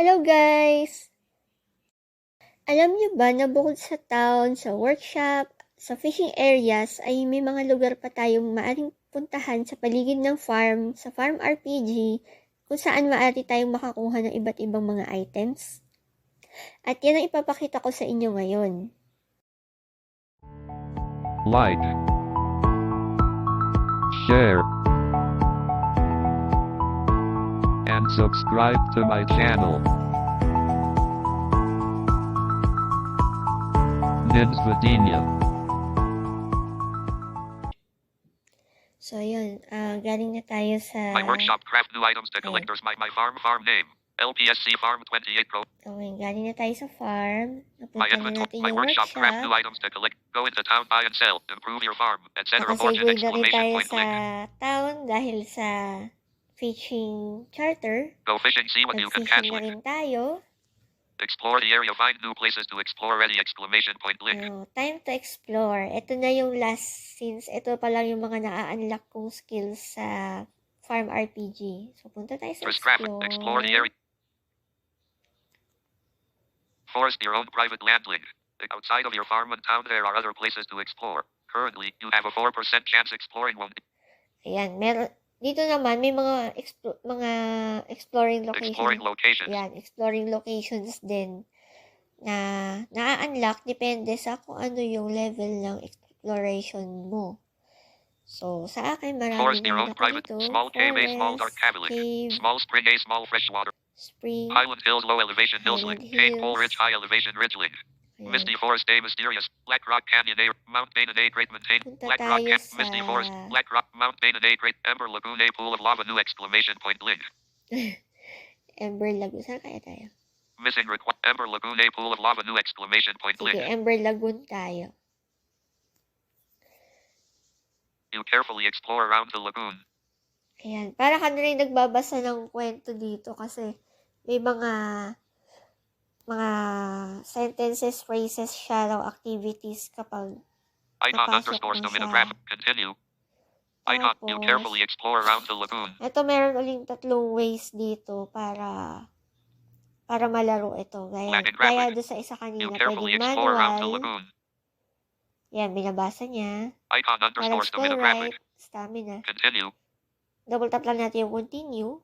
Hello guys! Alam niyo ba na bukod sa town, sa workshop, sa fishing areas ay may mga lugar pa tayong maaring puntahan sa paligid ng farm, sa farm RPG, kung saan maaari tayong makakuha ng iba't ibang mga items? At yan ang ipapakita ko sa inyo ngayon. like, share, and subscribe to my channel. Ninsvidinia. So yun, ah, galing na tayo sa... My workshop craft new items to collectors. My my farm farm name LPSC Farm 28 Pro. Okay, galing na tayo sa farm. My Napunta na inventory. natin My yung workshop craft new items to collect. Go into town, buy and sell. Improve your farm, etc. Na rin exclamation tayo point sa town dahil sa fishing charter. Go fishing, see what you can catch with. rin tayo. Explore the area, find new places to explore. Ready exclamation point link. Ano, time to explore. Ito na yung last since ito pa lang yung mga na-unlock kong skills sa Farm RPG. So, punta tayo sa First graphic. explore. Explore the area. Forest your own private land link. Outside of your farm and town, there are other places to explore. Currently, you have a 4% chance exploring one. Ayan, meron, dito naman may mga explo- mga exploring locations. Exploring locations. Yan, exploring locations din na na-unlock depende sa kung ano yung level ng exploration mo. So, sa akin, marami Forest na private. dito. Small cave, a small dark Forest, cave cave, Small spring, a small freshwater. spring, Highland Hills, low elevation hills link. Cape Pole. Ridge, high elevation ridge link. Misty Forest, a mysterious. Black Rock Canyon, a Mount Dana, a great. Punta Black Rock, tayo Misty Forest, Black Rock, Mount Dana, a great Ember Lagoon, a pool of lava, new exclamation point link. Ember Lagoon. Saan kaya tayo? Missing requ- Ember Lagoon, a pool of lava, new exclamation point Sige, link. Ember Lagoon tayo. You carefully explore around the lagoon. Ayan. Para ka na rin nagbabasa ng kwento dito kasi may mga mga sentences, phrases, shadow activities kapag Icon Napasok underscore mo Stominographic. siya. Continue. Icon. You carefully explore around the lagoon. ito meron uling tatlong ways dito para para malaro ito. Gaya, gaya doon sa isa You kanina. carefully Pwedeng explore around the manual. lagoon. Yan, binabasa niya. Icon Para underscore scroll Stominographic. right, stamina. Continue. Double tap lang natin yung continue.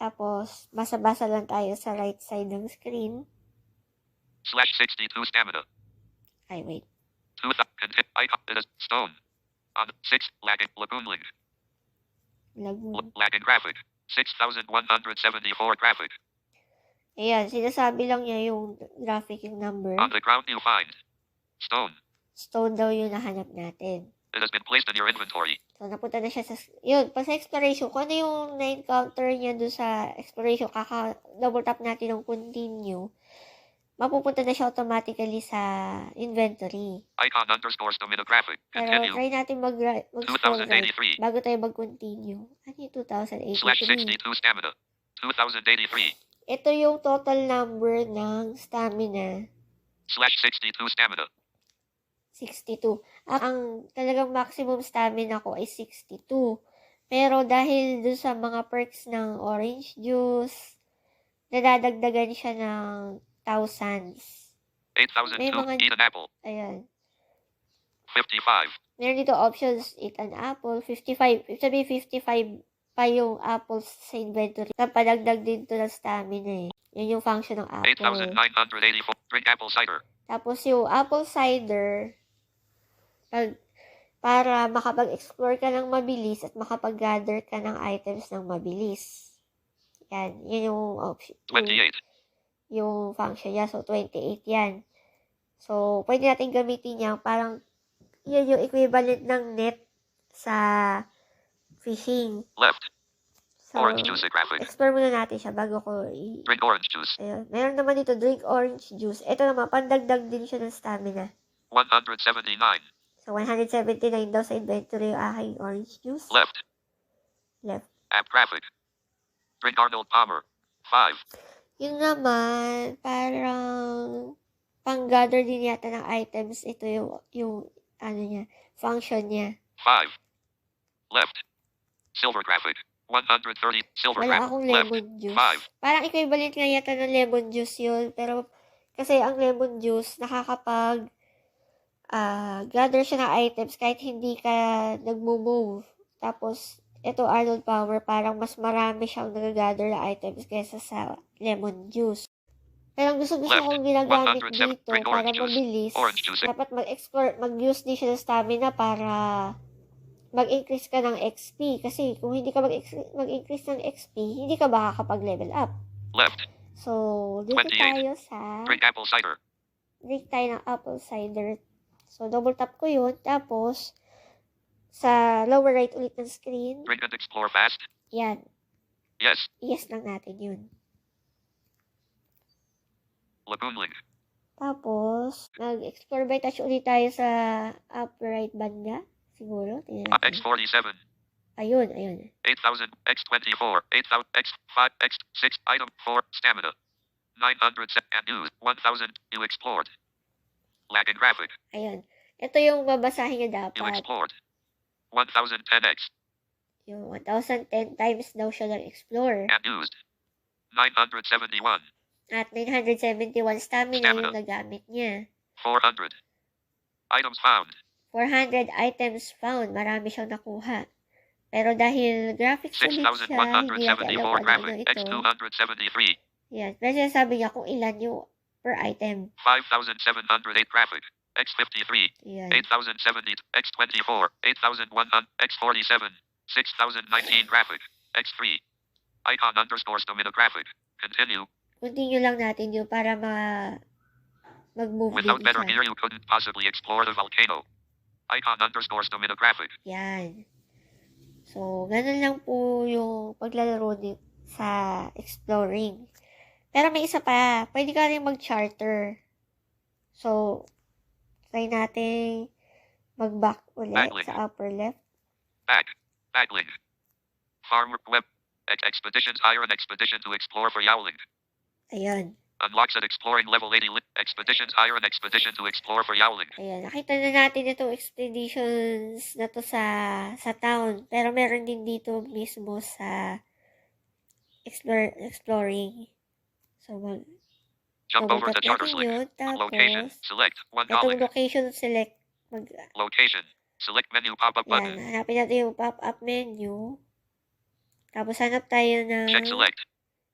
Tapos, basa-basa lang tayo sa right side ng screen. Slash 62 stamina. Ay, wait. Two conti- icon. Is stone. On six lagging lagoon link. Lagoon. Lagging graphic. 6,174 graphic. Ayan, sinasabi lang niya yung graphic, yung number. On the ground you find stone. Stone daw yung nahanap natin. It has been placed in your inventory. So, napunta na siya sa... Yun, pa sa exploration, kung ano yung na-encounter niya doon sa exploration, kaka-double tap natin ng continue, mapupunta na siya automatically sa inventory. Icon underscore Stominographic. Pero Continue. try natin mag right 2083. bago tayo mag-continue. Ano yung Slash 2083? 62 stamina. 2083. Ito yung total number ng stamina. Slash 62 stamina. 62. Ang, ang talagang maximum stamina ko ay 62. Pero dahil doon sa mga perks ng orange juice, nadadagdagan siya ng thousands. 8002. May mga- Eat an apple. Ayan. 55. Meron dito options, eat an apple, 55. Ibig sabihin 55 pa yung apples sa inventory. Napadagdag din to ng stamina eh. Yun yung function ng apple. 8,984. Drink apple cider. Tapos yung apple cider, pag, para makapag-explore ka ng mabilis at makapag-gather ka ng items ng mabilis. Yan, yun yung option. Yung, 28. yung function niya. So, 28 yan. So, pwede natin gamitin yan. Parang, yun yung equivalent ng net sa fishing. Left. So, Orange juice graphic. explore muna natin siya bago ko i- Drink orange juice. Ayun. Meron naman dito, drink orange juice. Ito naman, pandagdag din siya ng stamina. 179. So, 179 daw sa inventory yung aking orange juice. Left. Left. App graphic. Drink Arnold Palmer. 5. Yung naman, parang pang-gather din yata ng items. Ito yung, yung, ano niya, function niya. 5. Left. Silver graphic. 130. Silver Wala crab. akong Left. lemon juice. Five. Parang equivalent nga yata ng lemon juice yun. Pero, kasi ang lemon juice, nakakapag ah gather siya ng items kahit hindi ka nagmo-move. Tapos, ito Arnold Power, parang mas marami siyang nag-gather na items kaysa sa lemon juice. Pero ang gusto-gusto Left. kong ginagamit 107. dito para mabilis, dapat mag-explore, mag-use din siya ng stamina para mag-increase ka ng XP. Kasi kung hindi ka mag-increase ng XP, hindi ka makakapag-level up. Left. So, dito 28. tayo sa Drink apple cider. drink tayo ng apple cider. So, double tap ko yun. Tapos, sa lower right ulit ng screen, Drink and explore fast. yan. Yes. Yes lang natin yun. Lagoon link. Tapos, mag-explore by touch ulit tayo sa upper right banda. Siguro. Tingnan natin. X47. Ayun, ayun. 8000, X24, 8000, X5, X6, item 4, stamina. 900 se- and news, 1000, you explored. Lagging graphic, Ayun. Ito yung babasahin you dapat. explored. 1010X, Yung 1,010 times daw siya ng-explore. and used. 971, At 971 stamina Stamina. yung nagamit niya. 400. Items found, 400 items found. Marami siyang nakuha. Pero dahil graphics ulit siya, hindi natin alam 6174 kung ano ito. X273, Yan. Pero sinasabi niya kung ilan yung per item. 5708 graphic, X53, Yan. 8070, X24, 8100, X47, 6019 graphic, X3. Icon underscore stamina graphic. Continue. Continue lang natin yun para ma mag-move Without better gear, you couldn't possibly explore the volcano. Icon underscore stamina graphic. Yan. So, ganun lang po yung paglalaro ni sa exploring. Pero may isa pa. Pwede ka rin mag-charter. So, try natin mag-back ulit Backlink. sa upper left. Back. Backlink. Farm web. Ex- expeditions hire an expedition to explore for Yowling. Ayan. Unlocks at exploring level 80 lit. Expeditions hire an expedition to explore for Yowling. Ayan. Nakita na natin itong expeditions na to sa sa town. Pero meron din dito mismo sa explore, exploring. So, mag, Jump over charters natin link. Location. Select. One itong dollar. location select. Mag, Location. Select menu pop-up yan. button. Hanapin natin yung pop-up menu. Tapos, hanap tayo ng... Check select.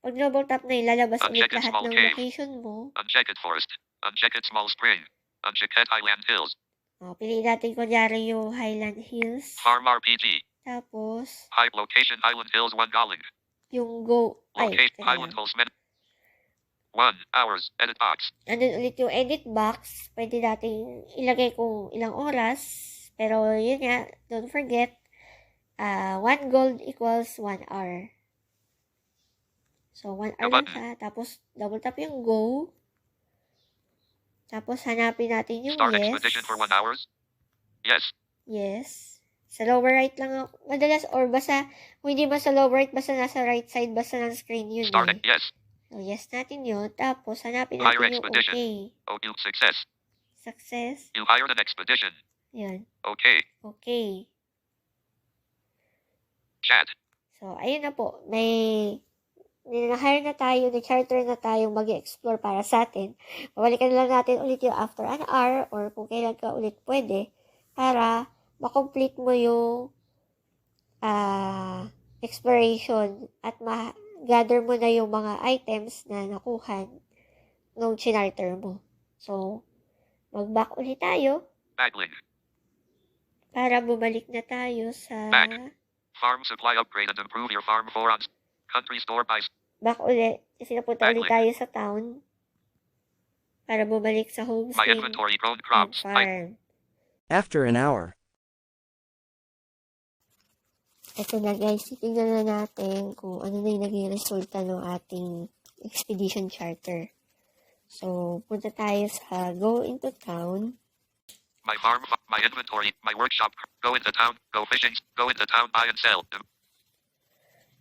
Pag double tap na yun, lalabas ulit lahat ng cave. location mo. Uncheck it forest. Uncheck it small spring. Uncheck it highland hills. O, piliin natin kunyari yung Highland Hills. Farm RPG. Tapos, High location Highland Hills one Golling. yung go... Ay, Location Highland. Hills men. One hours. Edit box. Andun ulit yung edit box. Pwede natin ilagay kung ilang oras. Pero yun nga, don't forget, uh, one gold equals one hour. So, one hour lang siya. Tapos, double tap yung go. Tapos, hanapin natin yung Start yes. expedition for one hours. Yes. Yes. Sa lower right lang ako. Madalas, or basta, kung hindi ba sa lower right, basta nasa right side, basta ng screen yun Start eh. Yes. So, yes natin yun. Tapos, hanapin natin yung expedition. okay. Oh, success. Success. You hired an expedition. Yun. Okay. Okay. Chat. So, ayun na po. May na-hire na tayo, na-charter na tayong mag explore para sa atin. Babalikan na lang natin ulit yung after an hour or kung kailan ka ulit pwede para makomplete mo yung ah exploration at ma-gather mo na yung mga items na nakuha nung charter mo. So, mag-back ulit tayo Backlink. para bumalik na tayo sa Back. Farm supply upgrade and improve your farm for on country store by back ulit. Kasi napunta ulit tayo sa town. Para bumalik sa home my screen inventory grown crops. I, farm. After an hour. Ito na guys, titignan na natin kung ano na yung naging resulta ng ating expedition charter. So, punta tayo sa go into town. my farm, my inventory, my workshop. Go into town. Go fishing. Go into town. Buy and sell.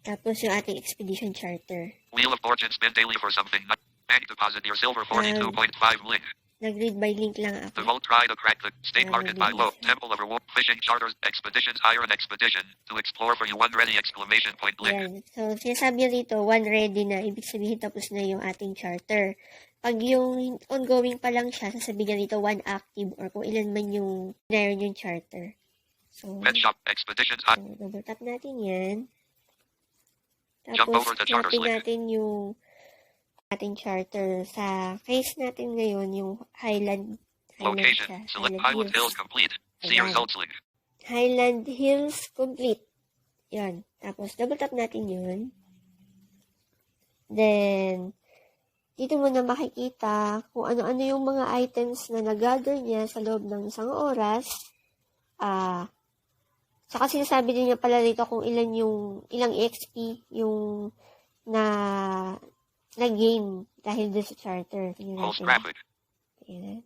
Tapos yung ating expedition charter. Wheel of Fortune spin daily for something. Bank deposit your silver 42.5 link. Nag-read by link lang The ako. Vault try to crack the state market by low. Temple of Reward. Fishing charters. Expeditions. Hire an expedition. To explore for you one ready exclamation point link. Yan. So, sinasabi rito, one ready na. Ibig sabihin, tapos na yung ating charter. Pag yung ongoing pa lang siya, sasabihin niya rito, one active or kung ilan man yung meron yung charter. So, Pet shop. Expeditions. So double tap natin yan. Jump Tapos, over to charters natin yung ating charter. Sa case natin ngayon, yung Highland, Highland Location. siya, Select Highland Hills. Hills complete. See Ayan. results link. Highland Hills complete. Yan. Tapos, double tap natin yun. Then, dito mo na makikita kung ano-ano yung mga items na nag-gather niya sa loob ng isang oras. Ah, saka sinasabi din niya pala dito kung ilan yung, ilang XP yung na na-gain dahil doon sa charter. Tingnan Pulse natin. Ayan.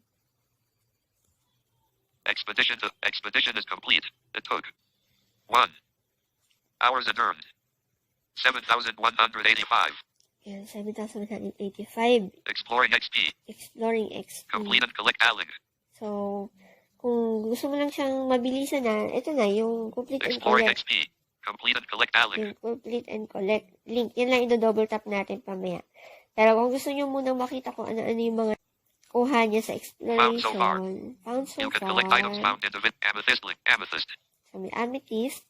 Expedition to expedition is complete. It took one hours and earned seven thousand one hundred eighty-five. Ayan, 7,185. Exploring XP. Exploring XP. Complete and collect Alling. So, kung gusto mo lang siyang mabilisan na, ito na, yung complete and Exploring collect. XP. Complete and collect Alling. Yung complete and collect link. Yan lang i-double tap natin pamaya. Pero kung gusto nyo munang makita kung ano-ano yung mga kuha niya sa Found so far. exploration. Found so You can far. collect items found in the vid- amethyst link. Amethyst. So, may amethyst.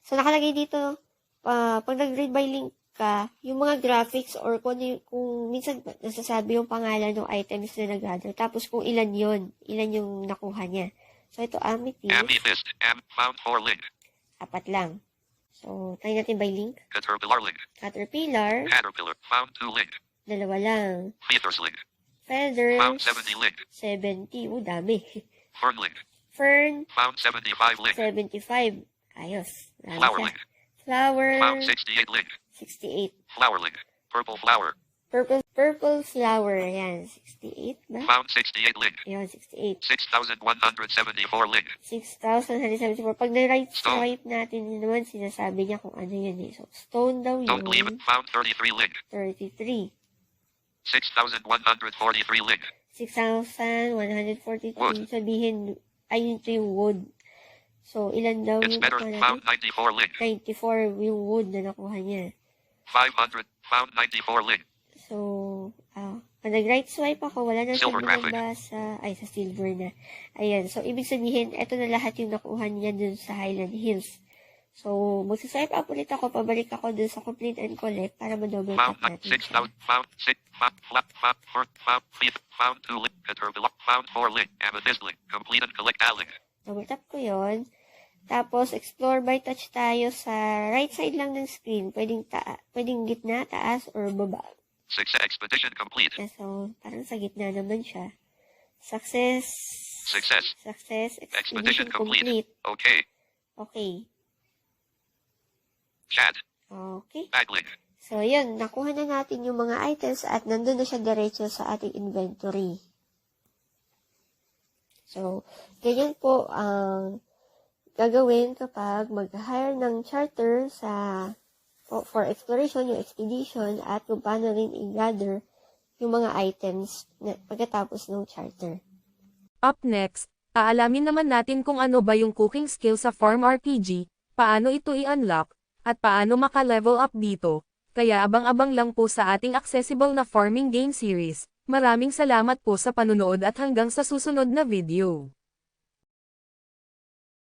So, nakalagay dito, ah, pag nag-read by link ka, yung mga graphics or kung, ano kung minsan nasasabi yung pangalan ng items na nag-gather. Tapos kung ilan yon ilan yung nakuha niya. So, ito amethyst, Amethyst. Am found four link. apat lang. So, try natin by link. Caterpillar link. Caterpillar, Caterpillar. Found two link. dalawa lang. Feathers link. Feathers, Found 70 link. 70. Oh, dami. Fern link. Fern, Found 75 link. 75. Ayos. Dami Flower siya. link. Flower, Found 68 link. 68. Flower link. Purple flower. Purple, purple flower. Yan, 68 ba? Found 68 link. Yan, 68. 6,174 link. 6,174. Pag na-right swipe natin yun naman, sinasabi niya kung ano yun eh. So, stone daw Don't yun. it. Found 33 link. 33. 6,143 link. 6,143. Wood. Sabihin, ayun ito yung wood. So, ilan daw It's yung better. Found natin? 94 link. 94 yung wood na nakuha niya. 500. Found 94 link. So, ah, pag nag-right swipe ako, wala na Silver graphic. bumabasa. Ay, sa silver na. Ayan. So, ibig sabihin, eto na lahat yung nakuha niya dun sa Highland Hills. So, magsaswipe up ulit ako, pabalik ako dun sa complete and collect para ma-double tap natin siya. 6,000. Found 6. Found flat. Found four. Found feet. Found 2 link. Caterpillar. Found 4 link. Amethyst link. Complete and collect A link. Double tap ko yon. Tapos, explore by touch tayo sa right side lang ng screen. Pwedeng, ta pwedeng gitna, taas, or baba. Success expedition complete. So, parang sa gitna naman siya. Success. Success. Success. Expedition Expedition complete. complete. Okay. Okay. Chat. Okay. Bag link. So, yun. Nakuha na natin yung mga items at nandun na siya diretso sa ating inventory. So, ganyan po ang gagawin kapag mag-hire ng charter sa for exploration, yung expedition, at kung paano rin i-gather yung mga items na pagkatapos ng charter. Up next, aalamin naman natin kung ano ba yung cooking skill sa Farm RPG, paano ito i-unlock, at paano maka-level up dito. Kaya abang-abang lang po sa ating accessible na farming game series. Maraming salamat po sa panunood at hanggang sa susunod na video.